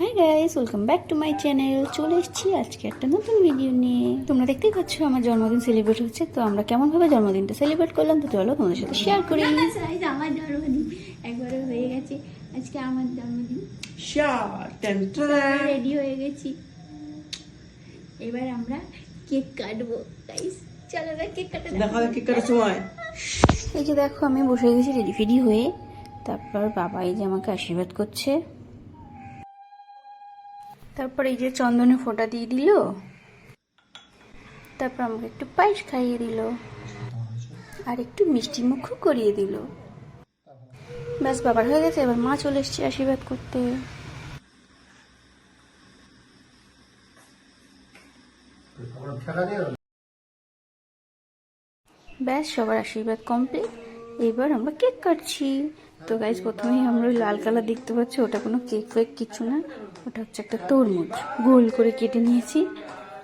Hi guys welcome back to my channel চলে এসেছি আজকে একটা নতুন ভিডিও নিয়ে। তোমরা দেখতেই পাচ্ছ আমার জন্মদিন সেলিব্রেট হচ্ছে তো আমরা কেমনভাবে জন্মদিনটা সেলিব্রেট করলাম তো চলো তোমাদের সাথে শেয়ার করি। আমার জন্মদিন একবারে হয়ে গেছে। আজকে আমার জন্মদিন. রেডি হয়ে গেছি। এবার আমরা কেক কাটবো। গাইস চলো না কেক কাটা দেখা কি করে সময়। এই যে দেখো আমি বসে গেছি রেডি ফেডি হয়ে। তারপর বাবা এই যে আমাকে আশীর্বাদ করছে। তারপর এই যে চন্দনে ফোঁটা দিয়ে দিল। তারপর আমাকে একটু পায়েস খাইয়ে দিল। আর একটু মিষ্টি মুখও করিয়ে দিল। ব্যাস, বাবার হয়ে গেছে। এবার মা চলে এসছে আশীর্বাদ করতে। ব্যাস, সবার আশীর্বাদ কমপ্লিট এবার আমরা কেক কাটছি। তো গাইজ প্রথমেই আমরা লাল কালার দেখতে পাচ্ছি, ওটা কোনো কেক ফেক কিছু না। ওটা হচ্ছে একটা তরমুজ। গোল করে কেটে নিয়েছি।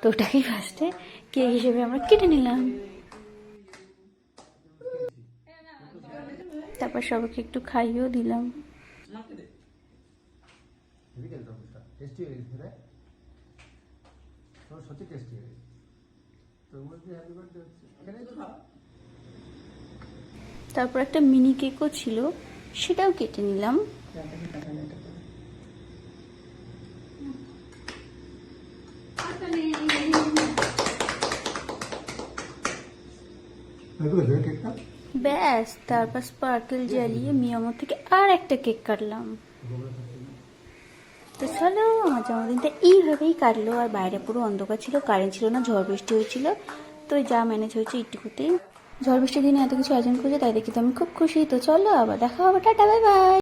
তো ওটাকেই ফার্স্টে কেক হিসেবে আমরা কেটে নিলাম। তারপর সবাইকে একটু খাইয়েও দিলাম। সত্যি টেস্টি হয়ে। হ্যাপি বার্থডে হচ্ছে। তো খাওয়া তারপর একটা মিনি কেকও ছিল, সেটাও কেটে নিলাম। ব্যাস, তারপর স্পার্কেল জ্বালিয়ে মিয়ামো থেকে আর একটা কেক কাটলাম। তো চলো আমার জন্মদিনটা এইভাবেই কাটলো, আর বাইরে পুরো অন্ধকার ছিল, কারেন্ট ছিল না, ঝড় বৃষ্টি হয়েছিল। তো যা ম্যানেজ হয়েছে একটুকুতেই ঝড় বৃষ্টির দিনে এত কিছু আয়োজন করেছে তাই দেখি তো আমি খুব খুশি। তো চলো আবার দেখা হবে। টাটা, বাই বাই।